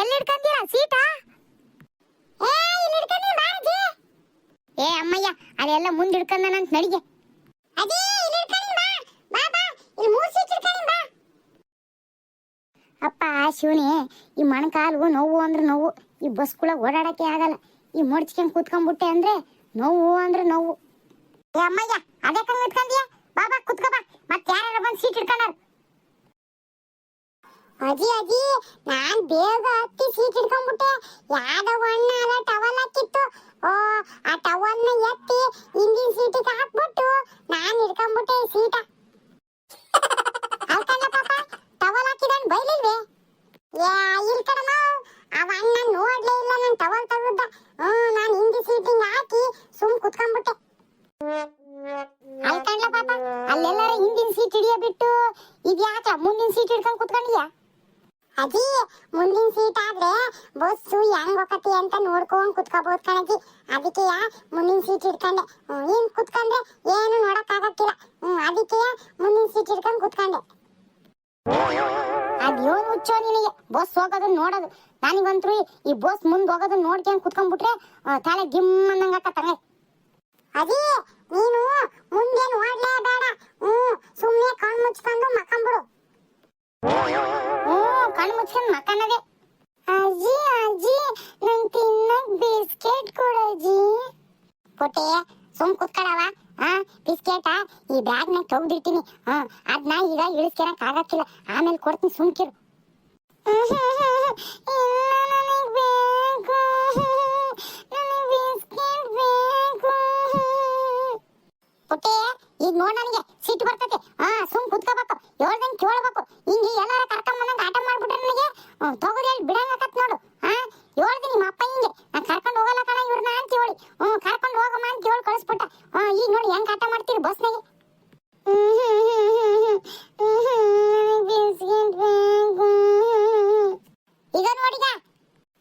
ಎಲ್ಲಿ ಇಟ್ಕೊಂತೀರಾ ಸೀಟಾ? ಏ, ಇಲ್ಲಿ ಬಾರಜಿ ಏ, ಅಮ್ಮಯ್ಯ, ಅದೆಲ್ಲ ಮುಂದೆ ಇಟ್ಕೊಂಡನಂತ ನಡಿಗೆ. ಅದೇ, ಇಲ್ಲಿ ಬಾ. ಬಾ ಬಾ. ಇಲ್ಲಿ ಮೂರು ಸೀಟ್ ಇಟ್ಕೊಂಡಿ ಬಾ. ಅಪ್ಪ ಶಿವನೇ, ಈ ಮಣಕಾಲು ನೋವು ಅಂದ್ರೆ ನೋವು. ಈ ಬಸ್ಗಳ ಓಡಾಡಕ್ಕೆ ಆಗಲ್ಲ. ಈ ಮೊಡ್ಚ್ಕೊಂಡ್ ಕೂತ್ಕೊಂಡ್ಬಿಟ್ಟೆ ಅಂದ್ರೆ ನೋವು ಅಂದ್ರೆ ನೋವು. ಏ, ಅಮ್ಮಯ್ಯ, ಅದೇ ಕಂಗ್ ಬಾ ಬಾ, ಕುತ್ಕೋ, ಬಾ. ಮತ್ತೆ ಯಾರು ಬಂದು ಸೀಟ್ ಇಟ್ಕೊಂಡಾರ ಅಜ್ಜಿ ಅಜಿ, ನಾನ್ ಬೇಗ ಹತ್ತಿ ಸೀಟ್ ಹಿಡ್ಕೊಂಡ್ಬಿಟ್ಟೆ ಯಾವ್ದೋ ಅಣ್ಣ ಅಲ್ಲ ಟವಲ್ ಹಾಕಿತ್ತು. ಓ, ಆ ಟವಲ್ನ ಎತ್ತಿ ಹಿಂದಿನ ಸೀಟಿಗೆ ಹಾಕ್ಬಿಟ್ಟು ನಾನ್ ಹಿಡ್ಕೊಂಡ್ಬಿಟ್ಟೆ ಸೀಟ. ಅಲ್ಕಣ್ಣ ಪಾಪ? ಟವಲ್ ಹಾಕಿದಾನ್ ಬೈಲಿಲ್ವೇ? ಏ, ಇಲ್ ಕಣಮ್ಮ ಅವ ಅಣ್ಣ ನೋಡ್ಲೇ ಇಲ್ಲ ನನ್ ಟವಲ್ ತೆಗ್ದ ಹ್ಮ್ ನಾನ್ ಹಿಂದಿ ಸೀಟಿಂಗ್ ಹಾಕಿ ಸುಮ್ ಕುತ್ಕೊಂಡ್ಬಿಟ್ಟೆ ಅಲ್ಕಂಡ್ಲ ಪಾಪ? ಅಲ್ಲೆಲ್ಲಾರ ಹಿಂದಿನ ಸೀಟ್ ಹಿಡಿಯ ಬಿಟ್ಟು ಇದ್ಯಾಕ ಮುಂದಿನ ಸೀಟ್ ಹಿಡ್ಕೊಂಡ್ ಕುತ್ಕೊಂಡಿಯಾ ಅಜ್ಜಿ ಮುಂದಿನ ಸೀಟ್ ಆದ್ರೆ ಬಸ್ಸು ಹೆಂಗ್ ಹೋಗತಿ ಅಂತ ನೋಡ್ಕೊಂಡ್ ಕುತ್ಕೋಬಹುದು ಕಣಜಿ ಅದಕ್ಕೆ ಮುಂದಿನ ಸೀಟ್ ಇಟ್ಕೊಂಡೆ ಏನ್ ಕುತ್ಕೊಂಡ್ರೆ ಏನು ನೋಡಕ್ ಆಗಕ್ಕಿಲ್ಲ ಹ್ಮ್ ಅದಕ್ಕೆ ಮುಂದಿನ ಸೀಟ್ ಇಟ್ಕೊಂಡ್ ಕುತ್ಕೊಂಡೆ. ಅದೇನು ಹುಚ್ಚೋ ನಿನಗೆ? ಬಸ್ ಹೋಗೋದನ್ನ ನೋಡೋದು. ನನಗಂತೂ ಈ ಬಸ್ ಮುಂದ್ ಹೋಗೋದನ್ನ ನೋಡ್ಕೊಂಡ್ ಕುತ್ಕೊಂಡ್ಬಿಟ್ರೆ ತಲೆ ಗಿಮ್ ಅನ್ನಂಗ ಆಕತ್ತಂಗೆ ಅದೇ ನೀನು ಮುಂದೆ ಬೇಡ. ಹ್ಮ್ ಸುಮ್ನೆ ಕಣ್ ಮುಚ್ಕೊಂಡು ಮಕ್ಕಂಬಿಡು. ಹ್ಮ್ ಕಣ್ ಮುಚ್ಕೊಂಡು ಮಕ್ಕನದೆ ಅಜ್ಜಿ ಅಜ್ಜಿ ನಂಗೆ ತಿನ್ನಕ್ ಬಿಸ್ಕೆಟ್ ಕೊಡಜ್ಜಿ ಪುಟ್ಟಿ ಸುಮ್ ಕುತ್ಕೊಳವ ಹಾ ಬಿಸ್ಕೆಟ? ಈ ಬ್ಯಾಗ್ನಾಗ ತೆಗ್ದಿರ್ತೀನಿ ಹಾ ಅದನ್ನ ಈಗ ಇಳಿಸ್ಕೊಳಕ್ ಆಗಕ್ಕಿಲ್ಲ. ಆಮೇಲೆ ಕೊಡ್ತೀನಿ ಸುಮ್ಕಿರು ಬಿಸ್ಕೆಟ್ ಬೇಕು. ಪುಟ್ಟಿ ಈಗ ನೋಡ್ ನನಗೆ, ಸಿಟ್ಟು ಬರ್ತೈತೆ. ಹಾ ಸುಮ್ ಕುತ್ಕೋಬೇಕು. ದಿನ ಕೇಳ್ಬೇಕು. ಹಿಂಗೆ ಎಲ್ಲಾರ ಕರ್ಕೊಂಡ್ ಬಂದಂಗ ಆಟ ಮಾಡ್ಬಿಟ್ರೆ ನನಗೆ ತಗೋರಿ ಅಲ್ಲಿ ಬಿಡಂಗಕತ್ ನೋಡು. ಹಾ ಹೇಳ್ದೆ ನಿಮ್ಮ ಅಪ್ಪ ಹಿಂಗೆ, ನಾನು ಕರ್ಕೊಂಡು ಹೋಗಲ್ಲ ಕಣ ಇವ್ರನ್ನ ಅಂತ ಹೇಳಿ. ಹ್ಮ್ ಕರ್ಕೊಂಡು ಹೋಗಮ್ಮ ಅಂತ ಹೇಳಿ ಕಳಿಸ್ಬಿಟ್ಟ. ಹಾ ಈಗ ನೋಡಿ ಹೆಂಗ್ ಆಟ ಮಾಡ್ತೀರಿ ಬಸ್ನಾಗೆ. ಈಗ ನೋಡಿಗ?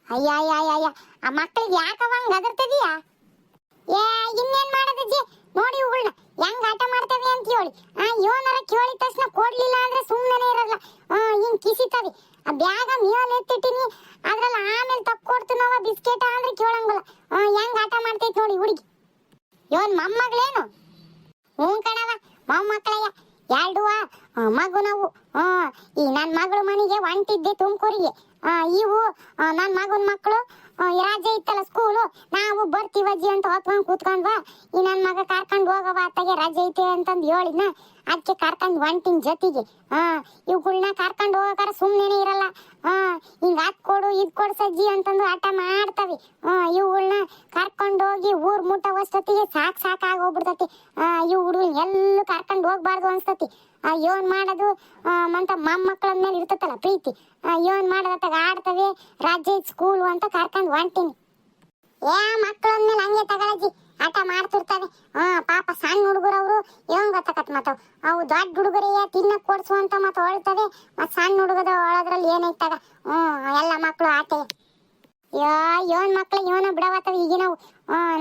ಅಯ್ಯ ಅಯ್ಯ ಅಯ್ಯ ಆ ಮಕ್ಕಳಿಗೆ ಯಾಕವ ಹಂಗ ಅದರ್ತದೀಯಾ ಏ, ಇನ್ನೇನ್ ಮಾಡೋದಜ್ಜಿ ನೋಡಿ ಇವುಗಳನ್ನ ಹೆಂಗ್ ಆಟ ಮಾಡ್ತವೆ ಅಂತ ಹೇಳಿ. ಆ ಇವನರ ಕೇಳಿದ ತಕ್ಷಣ ಕೊಡ್ಲಿಲ್ಲ ಅಂದ್ರೆ ಸುಮ್ಮನೆ ಇರಲ್ಲ. ಹಿಂಗ್ ಕಿಸಿತವೆ. ಆ ಬ್ಯಾಗ ಮೇಲ್ ಎತ್ತಿಟ್ಟಿನಿ. ಅದ್ರಲ್ಲಿ ಆಮೇಲೆ ತಕ್ಕ ನಾವ ಬಿಸ್ಕೆಟ್ ಅಂದ್ರೆ ಕೇಳಂಗಿಲ್ಲ. ಹೆಂಗ್ ಆಟ ಮಾಡ್ತೈತಿ ನೋಡಿ ಹುಡುಗಿ. ಇವನ್ ಮೊಮ್ಮಗಳೇನು? ಹ್ಞೂ ಕಣವ ಮೊಮ್ಮಕ್ಕಳಯ್ಯ. ಎರಡುವ ಮಗು ನಾವು. ಆ, ಈ ನನ್ನ ಮಗಳು ಮನೆಗೆ ಹೊಂಟಿದ್ದೆ ತುಮಕೂರಿಗೆ. ಇವು ನನ್ನ ಮಗನ ಮಕ್ಕಳು ರಾಜ ಇತ್ತಲ್ಲ ಸ್ಕೂಲು ನಾವು ಬರ್ತೀವಜ್ಜಿ ಅಂತ ಹೊತ್ಕೊಂಡ್ ಕೂತ್ಕೊಂಡ್ವಾ. ಈ ನನ್ನ ಮಗ ಕರ್ಕೊಂಡು ಹೋಗವ ಅತ್ತಗೆ ರಜೆ ಐತೆ ಅಂತಂದು ಹೇಳಿದ್ನ. ಅದಕ್ಕೆ ಕರ್ಕೊಂಡ್ ಒಂಟಿನ ಜೊತೆಗೆ. ಹಾ ಇವುಗಳನ್ನ ಕರ್ಕೊಂಡು ಹೋಗಕಾರ ಸುಮ್ಮನೆ ಇರಲ್ಲ. ಆ ಹಿಂಗ ಅದ್ ಕೊಡು ಇದ್ ಕೊಡು ಸಜ್ಜಿ ಅಂತಂದು ಆಟ ಮಾಡ್ತವೆ. ಆ ಇವುಗಳನ್ನ ಕರ್ಕೊಂಡು ಹೋಗಿ ಊರ್ ಮುಟ್ಟವಷ್ಟೊತ್ತಿಗೆ ಸಾಕ್ ಸಾಕ್ ಆಗೋಗ್ಬಿಡ್ತತಿ ಆ ಇವು ಹುಡುಗನ್ ಎಲ್ಲೂ ಕರ್ಕೊಂಡ್ ಹೋಗ್ಬಾರ್ದು ಅನ್ಸ್ತತಿ. ಯೋನ್ ಮಾಡೋದು? ಆ, ಮಂತ ಮೊಮ್ಮಕ್ಕಳ ಮೇಲೆ ಇರ್ತತಲ್ಲ ಪ್ರೀತಿ. ಯೋನ್ ಮಾಡೋದತ್ತಾಗ ಆಡ್ತವೆ, ರಾಜ್ಯ ಸ್ಕೂಲು ಅಂತ ಕರ್ಕೊಂಡ್ ಹೊಂಟೀನಿ. ಏ ಮಕ್ಕಳ ಮೇಲೆ ಹಂಗೆ ತಗೊಳಜಿ. ಆಟ ಮಾಡ್ತಿರ್ತಾನೆ ಹಾ ಪಾಪ ಸಣ್ಣ ಹುಡುಗರು ಅವರು, ಏನ್ ಗೊತ್ತಾಕತ್ ಮತ್ತ ಅವು? ದೊಡ್ಡ ಹುಡುಗರಿಗೆ ತಿನ್ನಕ್ ಕೊಡ್ಸು ಅಂತ ಮತ್ತ ಹೊಳ್ತದೆ ಮತ್ ಸಣ್ಣ ಹುಡುಗದ ಒಳದ್ರಲ್ಲಿ ಏನೈತಾಗ ಹ್ಮ್ ಎಲ್ಲ ಮಕ್ಕಳು ಆಟೆ. ಏನ್ ಮಕ್ಳು ಮಕ್ಳಿಗೆ ಇವನ ಬಿಡವತ್ತವ ಈಗಿನವು.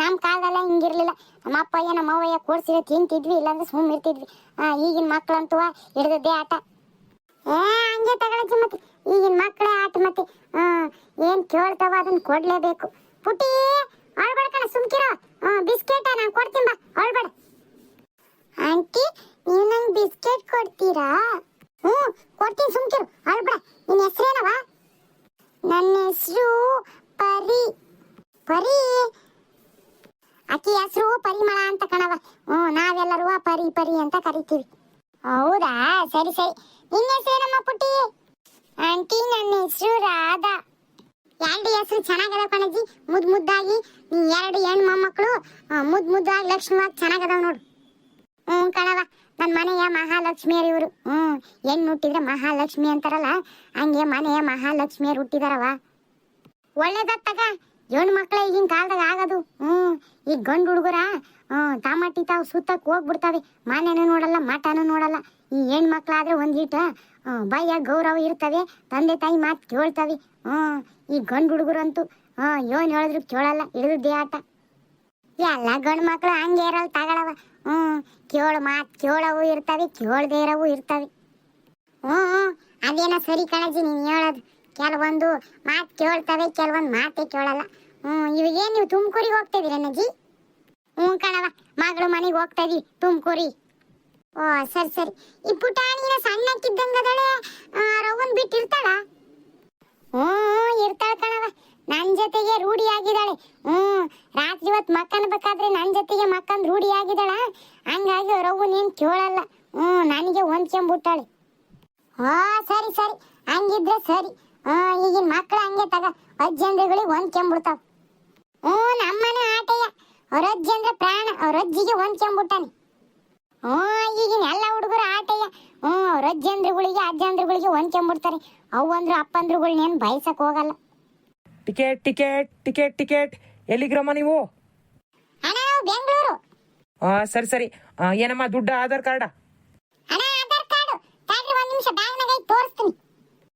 ನಮ್ಮ ಕಾಲದಲ್ಲ ಹಿಂಗಿರ್ಲಿಲ್ಲ. ನಮ್ಮ ಅಪ್ಪಯ್ಯ ನಮ್ಮ ಅವ್ವಯ್ಯ ಕೂಡ್ಸಿದ್ರೆ ತಿಂತಿದ್ವಿ, ಇಲ್ಲಾಂದ್ರೆ ಸುಮ್ ಇರ್ತಿದ್ವಿ ಆ, ಈಗಿನ ಮಕ್ಳಂತೂ ಹಿಡ್ದದ್ದೇ ಆಟ. ಏ ಹಂಗೆ ತಗೊಳಜ್ಜಿ ಮತ್ತೆ. ಈಗಿನ ಮಕ್ಕಳೇ ಆಟ ಮತ್ತೆ. ಏನು ಕೇಳ್ತಾವ ಅದನ್ನ ಕೊಡ್ಲೇಬೇಕು. ಪುಟಿ ಅಳ್ಬೇಡ ಕಣ, ಸುಮ್ಕಿರೋ. ಬಿಸ್ಕೆಟ ನಾನು ಕೊಡ್ತೀನಿ ಬಾ, ಅಳ್ಬೇಡ. ಆಂಟಿ, ನೀವು ನಂಗೆ ಬಿಸ್ಕೆಟ್ ಕೊಡ್ತೀರಾ? ಹ್ಞೂ, ಕೊಡ್ತೀನಿ, ಸುಮ್ಕಿರು. ಅಳ್ಬೇಡ. ನಿನ್ನ ಹೆಸರೇನವ? ನನ್ನ ಹೆಸರು ಪರಿ. ಪರಿ? ಆಕಿ ಹೆಸರು ಪರಿಮಳ ಅಂತ ಕಣವ. ಹ್ಞೂ, ನಾವೆಲ್ಲರೂ ಪರಿ ಪರಿ ಅಂತ ಕರಿತೀವಿ. ಹೌದಾ? ಸರಿ ಸರಿ. ನಿನ್ನ ಹೆಸರೇನಮ್ಮ ಪುಟ್ಟಿ? ಆಂಟಿ, ನನ್ನ ಹೆಸರು ರಾಧಾ. ಎರಡು ಹೆಸರು ಚೆನ್ನಾಗದ ಕಣಜ್ಜಿ. ಮುದ್ದು ಮುದ್ದಾಗಿ. ಎರಡು ಹೆಣ್ಣು ಮೊಮ್ಮಕ್ಕಳು ಮುದ್ದು ಮುದ್ದಾಗಿ ಲಕ್ಷ್ಮವಾಗಿ ಚೆನ್ನಾಗದಾವ ನೋಡು. ಹ್ಞೂ ಕಣವ ನನ್ನ ಮನೆಯ ಮಹಾಲಕ್ಷ್ಮಿಯರು ಇವರು. ಹ್ಞೂ ಹೆಣ್ಣು ಹುಟ್ಟಿದ್ರೆ ಮಹಾಲಕ್ಷ್ಮಿ ಅಂತಾರಲ್ಲ? ಹಂಗೆ ಮನೆಯ ಮಹಾಲಕ್ಷ್ಮಿಯರು ಹುಟ್ಟಿದಾರವ ಒಳ್ಳೇದತ್ತಾಗ ಹೆಣ್ಣು ಮಕ್ಕಳೇ, ಈಗಿನ ಕಾಲದಾಗ ಆಗೋದು. ಹ್ಞೂ ಈ ಗಂಡು ಹುಡುಗರ ತಾಮಾಟಿ ತಾವು ಸುತ್ತಕ್ಕೆ ಹೋಗ್ಬಿಡ್ತಾವೆ. ಮಾನೇನೂ ನೋಡಲ್ಲ ಮಠನೂ ನೋಡಲ್ಲ. ಈ ಹೆಣ್ಮಕ್ಳಾದ್ರೆ ಒಂದೀಟ ಬಾಯ ಗೌರವ ಇರ್ತವೆ, ತಂದೆ ತಾಯಿ ಮಾತು ಕೇಳ್ತವೆ. ಹ್ಞೂ ಈ ಗಂಡು ಹುಡುಗರಂತೂ ಹ್ಞೂ ಏನು ಹೇಳಿದ್ರು ಕೇಳಲ್ಲ ಹಿಡಿದೇ ಆಟ. ಎಲ್ಲ ಗಂಡು ಮಕ್ಕಳು ಹಂಗೆ ಇರಲ್ಲ, ತಗೊಳವ. ಹ್ಞೂ ಕೇಳು ಮಾತು ಕೇಳವು ಇರ್ತವೆ, ಕೇಳದೇ ಇರವು ಇರ್ತವೆ. ಹ್ಞೂ ಹ್ಞೂ ಅದೇನೋ ಸರಿ ಕಾಳಜಿ ನೀನು ಹೇಳೋದು. ಕೆಲವೊಂದು ಮಾತು ಕೇಳ್ತವೆ, ಕೆಲವೊಂದು ಮಾತೇ ಕೇಳಲ್ಲ. ಹ್ಞೂ ಇವಾಗೇನು ನೀವು ತುಮಕೂರಿಗೆ ಹೋಗ್ತಾ ಇದೀರ ಹ್ಞೂ ಕಣವ ಮಗಳು ಮನೆಗೆ ಹೋಗ್ತಾ ಇದೀವಿ ತುಮಕೂರಿ ಓ, ಸರಿ ಸರಿ. ಈ ಪುಟಾಣಿನ ಸಣ್ಣಕ್ಕಿದ್ದಂಗದಳೆ ರವನ್ ಬಿಟ್ಟಿರ್ತಾಳ ಹ್ಞೂ ಇರ್ತಾಳ? ಕಣವ ನನ್ನ ಜೊತೆಗೆ ರೂಢಿ ಆಗಿದ್ದಾಳೆ. ಹ್ಮ್, ರಾತ್ರಿ ಹೊತ್ತು ಮಕ್ಕನ್ಬೇಕಾದ್ರೆ ನನ್ನ ಜೊತೆಗೆ ಮಕ್ಕನ್ ರೂಢಿ ಆಗಿದ್ದಾಳ. ಹಂಗಾಗಿ ರವನ್ ಏನು ಕೇಳಲ್ಲ. ಹ್ಞೂ ನನಗೆ ಹೊಂದ್ಕೊಂಬಿಟ್ಟಾಳೆ. ಓ, ಸರಿ ಸರಿ. ಹಂಗಿದ್ರೆ ಸರಿ. ಹಾ ಈಗಿನ ಮಕ್ಕಳ ಹಂಗೆ ತಗ ಅಜ್ಜಂದ್ರಗಳಿಗೆ ಹೊಂದ್ಕೊಂಬಿಡ್ತಾವ ಹ್ಞೂ ನಮ್ಮನೆ ಆಟಯ್ಯ ಅವ್ರ ಅಜ್ಜಿ ಅಂದ್ರೆ ಪ್ರಾಣ ಅವ್ರ ಅಜ್ಜಿಗೆ ಹೊಂದ್ಕೊಂಬಿಟ್ಟಾನೆ ಹ್ಞೂ ಈಗಿನ ಎಲ್ಲ ಹುಡುಗರು ಆಟಯ್ಯ ಹ್ಞೂ ಅವ್ರ ಅಜ್ಜಂದ್ರಗಳಿಗೆ ಅಜ್ಜಂದ್ರಗಳಿಗೆ ಹೊಂದ್ಕೊಂಬಿಡ್ತಾರೆ ಅವು ಅಂದ್ರೆ ಅಪ್ಪಂದ್ರುಗಳ್ನೇನು ಬಯಸಕ್ ಹೋಗಲ್ಲ. Ticket ticket ticket ticket. ಎಲ್ಲಿಗ್ರಮ್ಮ ನೀವು? ಅಣ್ಣ ನಾವು ಬೆಂಗಳೂರು. ಆ, ಸರಿ ಸರಿ. ಆ, ಏನಮ್ಮ ದುಡ್ಡ ಆಧಾರ್ ಕಾರ್ಡ ಅಣ್ಣ ಆಧಾರ್ ಕಾರ್ಡು ತಡ್ರಿ ಒಂದ್ ನಿಮಿಷ ಬ್ಯಾಗ್ನಾಗ ಐತಿ ತೋರಿಸ್ತೀನಿ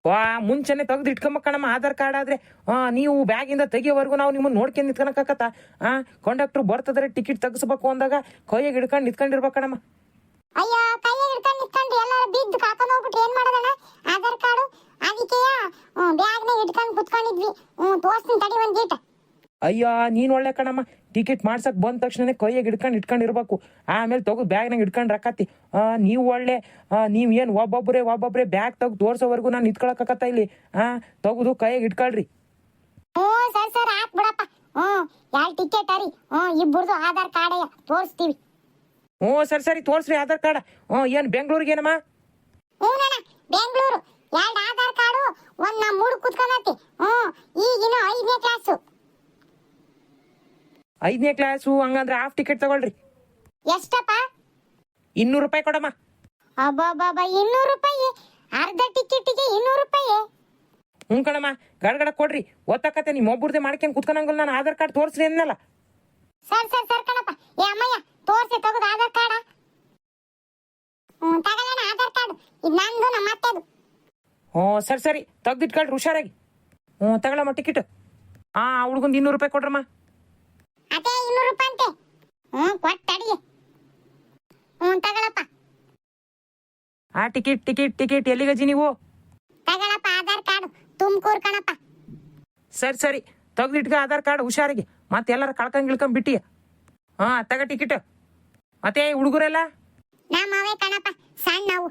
ವಾ ಮುಂಚೆನೆ ತೆಗೆದು ಇಟ್ಕೊಂಬಕ್ಕಣಮ್ಮ ಆಧಾರ್ ಕಾರ್ಡ್ ಆದ್ರೆ ಆ, ನೀವು ಬ್ಯಾಗಿಂದ ತೆಗಿಯೋವರೆಗೂ ನಾವು ನಿಮ್ಮನ್ನ ನೋಡ್ಕೊಂಡು ನಿಂತ್ಕೊಳಕತ್ತ ಆ ಕಂಡಕ್ಟ್ರು ಬರ್ತದ್ರೆ ಟಿಕೆಟ್ ತೆಗಿಸ್ಬೇಕು ಅಂದಾಗ ಕೈಯಾಗ ಹಿಡ್ಕೊಂಡು ನಿಂತ್ಕೊಂಡಿರ್ಬೇಕಣಮ್ಮ ಅಯ್ಯೋ ಕೈಯಾಗ ಹಿಡ್ಕೊಂಡು ನಿಂತ್ಕೊಂಡು ಎಲ್ಲರೂ ಬಿದ್ದು ಕರ್ಕೊಂಡು ಹೋಗ್ಬಿಟ್ಟು ಏನು ಮಾಡೋದಣ್ಣ? ಆಧಾರ್ ಕಾರ್ಡು ಅದಕ್ಕೆ ಬ್ಯಾಗ್ನಾಗ ಇಟ್ಕೊಂಡು ಕುತ್ಕೊಂಡಿದ್ವಿ. ತೋರಿಸ್ತೀನಿ ತಡಿ ಒಂದ್ ಗೀಟ ಅಯ್ಯೋ ನೀನ್ ಒಳ್ಳೆ ಕಣಮ್ಮ. ಟಿಕೆಟ್ ಮಾಡ್ಸಕ್ ಬಂದ ತಕ್ಷಣ ಕೈಯಾಗ ಇಟ್ಕೊಂಡು ಇಟ್ಕೊಂಡಿರ್ಬೇಕು ಆಮೇಲೆ ತೆಗೆದು ಬ್ಯಾಗ್ನಾಗ ಇಟ್ಕೊಂಡು ರಕ್ಕತ್ತಿ ಆ, ನೀವು ಒಳ್ಳೆ ನೀವು ಏನು ಒಬ್ಬೊಬ್ಬರೇ ಒಬ್ಬೊಬ್ಬರೇ ಬ್ಯಾಗ್ ತೆಗ್ದು ತೋರ್ಸೋವರೆಗೂ ನಾನು ನಿಂತ್ಕೊಳಕತ್ತ ಇಲ್ಲಿ? ಹಾಂ ತೆಗೆದು ಕೈಯಾಗ ಇಟ್ಕೊಳ್ರಿ ಹ್ಞೂ ಸರಿ ಸರಿ ಆತ್ ಬಿಡಪ್ಪ. ಹ್ಞೂ ಯಾವ ಟಿಕೆಟ್ ರೀ ಹ್ಞೂ ಇಬ್ಬರದು ಆಧಾರ್ ಕಾರ್ಡ್ ತೋರಿಸ್ತೀವಿ. ಹ್ಞೂ ಸರಿ ಸರಿ ತೋರಿಸ್ರಿ ಆಧಾರ್ ಕಾರ್ಡ್ ಹ್ಞೂ ಏನು ಬೆಂಗಳೂರಿಗೆ ಏನಮ್ಮ? ಹ್ಞೂ ಅಣ್ಣ ಬೆಂಗಳೂರು. ಎರಡು ಆಧಾರ್ ಕಾರ್ಡು ಒಂದು ನಮ್ಮ ಮೂರು ಕುತ್ಕೊಂಡತಿ. ಹ್ಞೂ ಈಗಿನ ಐದನೇ ಕ್ಲಾಸು ಐದನೇ ಕ್ಲಾಸು ಹಂಗಂದ್ರೆ ಹಾಫ್ ಟಿಕೆಟ್ ತಗೊಳ್ರಿ. ಎಷ್ಟಪ್ಪ? ಇನ್ನೂರು ರೂಪಾಯಿ ಕೊಡಮ್ಮ. ಅಬ್ಬಬ್ಬಬ್ಬ ಇನ್ನೂರು ರೂಪಾಯಿ? ಅರ್ಧ ಟಿಕೆಟಿಗೆ ಇನ್ನೂರು ರೂಪಾಯಿ? ಹ್ಞೂ ಕಣಮ್ಮ ಗಡಗಡ ಕೊಡ್ರಿ. ಓದ್ತಕತ್ತೆ ನಿಮ್ಮ ಒಬ್ಬರದೇ ಮಾಡ್ಕೊಂಡು ಕುತ್ಕೊಂಡಂಗಲ್ಲ ನಾನು ಆಧಾರ್ ಕಾರ್ಡ್ ತೋರಿಸ್ರಿ ಅನ್ನಲ್ಲ. ಸರ್ ಸರ್ ಸರ್ ಕಣಪ್ಪ ಏ ಅಮ್ಮಯ್ಯ ತೋರ್ಸಿ ತೆಗೆದು ಆಧಾರ್ ಕಾರ್ಡ. ಹ್ಞೂ ತಗೊಳ್ಳೋಣ ಆಧಾರ್ ಕಾರ್ಡ್. ಇದು ನಂದು ನಮ್ಮ ಅತ್ತೆದು. ಹ್ಞೂ ಸರಿ ಸರಿ ತೆಗ್ದಿಟ್ಕೊಳ್ರಿ ಹುಷಾರಾಗಿ. ಹ್ಞೂ ತಗೊಳಮ್ಮ ಟಿಕೆಟ್ ಹಾಂ ಹುಡ್ಗೊಂದು ಇನ್ನೂರು ರೂಪಾಯಿ ಕೊಡ್ರಮ್ಮ ಅದೇ ಇನ್ನೂರು ರೂಪಾಯಿ ಅಂತೆ ಹ್ಞೂ ಕೊಟ್ಟಡಿ ಅಡಿಗೆ. ಹ್ಞೂ ತಗೊಳಪ್ಪ. ಆ ಟಿಕೆಟ್ ಟಿಕೆಟ್ ಟಿಕೆಟ್ ಎಲ್ಲಿಗಜಿ ನೀವು? ತಗಳಪ್ಪ ಆಧಾರ್ ಕಾರ್ಡ್. ತುಮಕೂರು ಕಣಪ್ಪ. ಸರಿ ಸರಿ. ತೆಗ್ದಿಟ್ಕ ಆಧಾರ್ ಕಾರ್ಡ್ ಹುಷಾರಿಗೆ. ಮತ್ತೆ ಎಲ್ಲಾರ ಕಳ್ಕೊಂಡ್ ಗಿಳ್ಕೊಂಡ್ ಬಿಟ್ಟಿ. ಹಾ ತಗ ಟಿಕೆಟ್ ಮತ್ತೆ ಹುಡುಗರೆಲ್ಲ? ನಮ್ಮ ಅವೇ ಕಣಪ್ಪ ಸಣ್ಣ ನಾವು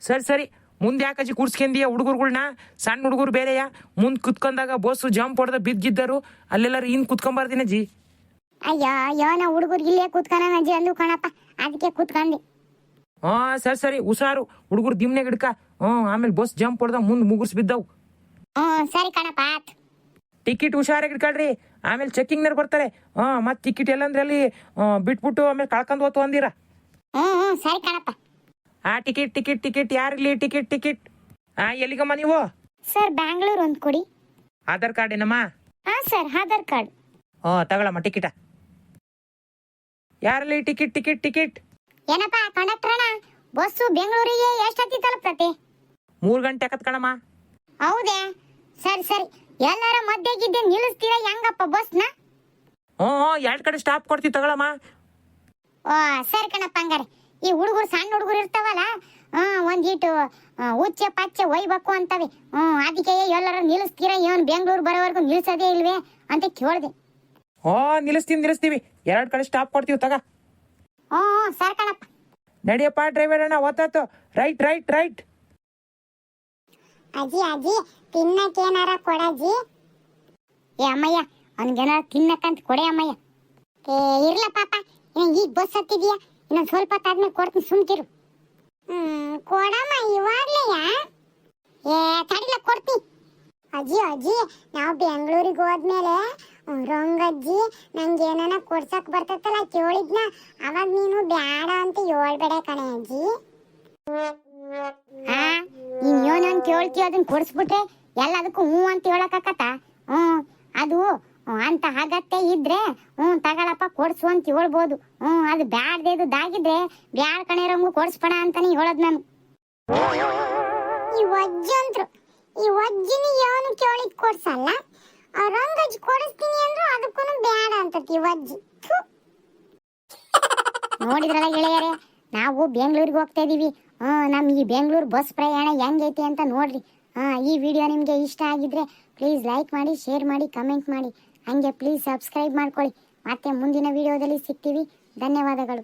ಸರಿ ಸರಿ. ಮುಂದೆ ಯಾಕಜಿ ಕೂರ್ಸ್ಕೊಂಡೀಯ ಹುಡುಗರುಗಳ್ನ? ಸಣ್ಣ ಹುಡುಗರು ಬೇರೆಯಾ? ಮುಂದೆ ಕುತ್ಕೊಂಡಾಗ ಬಸ್ಸು ಜಂಪ್ ಹೊಡೆದ ಬಿದ್ದಿದ್ದರು. ಅಲ್ಲೆಲ್ಲಾರು ಇನ್ ಕುತ್ಕೊಂಬಾರ್ದಿನ ಜಿ ಅಯ್ಯೋ ಅಯ್ಯೋ ನಾ ಹುಡುಗರು ಇಲ್ಲೇ ಕೂತ್ಕೊಳ ಅಜ್ಜಿ ಅಂದು ಕಣಪ್ಪ. ಅದಕ್ಕೆ ಕೂತ್ಕೊಂಡಿ. ಹಾ ಸರಿ ಸರಿ ಹುಷಾರು. ಹುಡುಗರು ದಿಮ್ನೆ ಗಿಡ್ಕ ಹ್ಞೂ ಆಮೇಲೆ ಬಸ್ ಜಂಪ್ ಹೊಡೆದ ಮುಂದೆ ಮುಗುರ್ಸ್ ಬಿದ್ದವು. ಹ್ಞೂ ಸರಿ ಕಣಪ್ಪ ಆತ್. ಟಿಕೆಟ್ ಹುಷಾರಾಗಿ ಇಟ್ಕೊಳ್ರಿ ಆಮೇಲೆ ಚೆಕಿಂಗ್ನವ್ರು ಬರ್ತಾರೆ. ಹಾ ಮತ್ತೆ ಟಿಕೆಟ್ ಎಲ್ಲಂದ್ರೆ ಅಲ್ಲಿ ಆ, ಬಿಟ್ಬಿಟ್ಟು ಆಮೇಲೆ ಕಳ್ಕೊಂಡು ಹೋತು ಅಂದಿರ. ಹ್ಞೂ ಹ್ಞೂ ಸರಿ ಕಣಪ್ಪ. ಆ ಟಿಕೆಟ್ ಟಿಕೆಟ್ ಟಿಕೆಟ್ ಯಾರಿಲ್ಲಿ ಟಿಕೆಟ್ ಟಿಕೆಟ್? ಆ ಎಲ್ಲಿಗಮ್ಮ ನೀವು? ಸರ್ ಬ್ಯಾಂಗ್ಳೂರ್ ಒಂದು ಕೊಡಿ. ಆಧಾರ್ ಕಾರ್ಡ್ ಏನಮ್ಮ? ಹಾಂ ಸರ್ ಆಧಾರ್ ಕಾರ್ಡ್. ಹ್ಞೂ ತಗೊಳಮ್ಮ ಟಿಕೆಟ. ಯಾರಲ್ಲಿ ಟಿಕೆಟ್ ಟಿಕೆಟ್ ಟಿಕೆಟ್? ಏನಪ್ಪ ಅಣ್ಣ? ಬಸ್ಸು ಬೆಂಗಳೂರಿಗೆ ಎಷ್ಟೊತ್ತಿ ತಲುಪ್ತತಿ ಮೂರು ಗಂಟೆ ಆಕತ್ ಕಣಮ್ಮ. ಹೌದೇ? ಸರಿ ಸರಿ. ಎಲ್ಲಾರ ಮಧ್ಯೆ ಗಿದ್ದೆ ನಿಲ್ಲಿಸ್ತೀರಾ ಹೆಂಗಪ್ಪ ಬಸ್ನ ಹ್ಞೂ ಹ್ಞೂ ಎರಡು ಕಡೆ ಸ್ಟಾಪ್ ಕೊಡ್ತೀವಿ ತಗೊಳಮ್ಮ. ಓ ಸರಿ ಕಣಪ್ಪ ಹಂಗಾರೆ. ಈ ಹುಡುಗರು ಸಣ್ಣ ಹುಡುಗರು ಇರ್ತಾವಲ್ಲ ಹ್ಮ್ ಒಂದೀಟು ಉಚ್ಚ ಪಚ್ಚೆ ಒಯ್ಬೇಕು ಅಂತವೆ. ಹ್ಮ್ ಅದಕ್ಕೆ ಎಲ್ಲರೂ ನಿಲ್ಲಿಸ್ತೀರಾ? ಏನು ಬೆಂಗಳೂರು ಬರೋವರೆಗೂ ನಿಲ್ಸೋದೇ ಇಲ್ವೇ ಅಂತ ಕೇಳ್ದೆ. ಹ್ಞೂ ನಿಲ್ಲಿಸ್ತೀವಿ ನಿಲ್ಲಿಸ್ತೀವಿ. ಎರಡು ಕಡೆ ಸ್ಟಾಪ್ ಕೊಡ್ತೀವಿ ತಗ. ಹ್ಞೂ ಸರ್ ಕಣಪ್ಪ. ನಡಿಯಪ್ಪ ಡ್ರೈವರ್ ಅಣ್ಣ ಒತ್ತಾತು ರೈಟ್ ರೈಟ್ ರೈಟ್ ಅಜ್ಜಿ ಅಜ್ಜಿ ತಿನ್ನಕ್ಕೇನಾರ ಕೊಡಜ್ಜಿ ಏ ಅಮ್ಮಯ್ಯ ಅವನಿಗೇನಾರ ತಿನ್ನಕ್ಕಂತ ಕೊಡೆ ಅಮ್ಮಯ್ಯ. ಏ ಇರ್ಲ ಪಾಪ. ಇನ್ನು ಈಗ ಬಸ್ ಹತ್ತಿದ್ಯಾ? ಇನ್ನೊಂದು ಸ್ವಲ್ಪ ಹೊತ್ತಾದ್ಮೇಲೆ ಕೊಡ್ತೀನಿ ಸುಮ್ಕಿರು ಹ್ಮ್ ಕೊಡಮ್ಮ ಇವಾಗ್ಲೆಯಾ ಏ ತಡಿಲ ಕೊಡ್ತೀನಿ. ಅಜ್ಜಿ ಅಜ್ಜಿ ನಾವು ಬೆಂಗಳೂರಿಗೆ ಹೋದ್ಮೇಲೆ ರಂಗಜ್ಜಿ ನಂಗೆ ಏನನ ಕೊಡ್ಸಕ್ ಬರ್ತತ್ತಲ್ಲ ಕೇಳಿದ್ನ, ಅವಾಗ ನೀನು ಬ್ಯಾಡ ಅಂತ ಹೇಳ್ಬೇಡ ಕಣೆ ಅಜ್ಜಿ. ಹಾ ನೀನ್ ಏನೋ ಕೇಳ್ತಿ ಅದನ್ನ ಎಲ್ಲ ಎಲ್ಲದಕ್ಕೂ ಹ್ಞೂ ಅಂತ ಹೇಳಕ್ಕಾಕತ್ತ ಹ್ಞೂ ಅದು ಅಂತ ಅಗತ್ಯ ಇದ್ರೆ, ಹ್ಞೂ, ತಗಳಪ್ಪ, ಕೊಡ್ಸು ಅಂತ ಹೇಳ್ಬೋದು. ಹ್ಞೂ ಅದು ಬ್ಯಾಡ್ದೇದು ದಾಗಿದ್ರೆ ಬ್ಯಾಡ್ ಕಣಿರಂಗು ಕೊಡ್ಸ್ಬೇಡ ಅಂತಾನೆ ಹೇಳೋದು ನಾನು. ಈ ಒಜ್ಜಂತ್ರು ಈ ವಜ್ಜಿನ ಯಾವನು ಕೇಳಿದ್ ಕೊಡ್ಸಲ್ಲ? ಆ ರಂಗಜ್ಜಿ ಕೊಡಿಸ್ತೀನಿ ಅಂದ್ರು ಅದಕ್ಕೂ ಬೇಡ ಅಂತತಿ ವಜ್ಜಿ. ನೋಡಿದ್ರಲ್ಲ ಗೆಳೆಯರೇ, ನಾವು ಬೆಂಗಳೂರಿಗೆ ಹೋಗ್ತಾ ಇದೀವಿ. ನಮ್ ಈ ಬೆಂಗಳೂರು ಬಸ್ ಪ್ರಯಾಣ ಹೆಂಗೈತಿ ಅಂತ ನೋಡ್ರಿ. ಈ ವಿಡಿಯೋ ನಿಮಗೆ ಇಷ್ಟ ಆಗಿದ್ರೆ ಪ್ಲೀಸ್ ಲೈಕ್ ಮಾಡಿ ಶೇರ್ ಮಾಡಿ ಕಮೆಂಟ್ ಮಾಡಿ. ಹಂಗೆ ಪ್ಲೀಸ್ ಸಬ್ಸ್ಕ್ರೈಬ್ ಮಾಡ್ಕೊಳ್ಳಿ. ಮತ್ತೆ ಮುಂದಿನ ವಿಡಿಯೋದಲ್ಲಿ ಸಿಗ್ತೀವಿ. ಧನ್ಯವಾದಗಳು.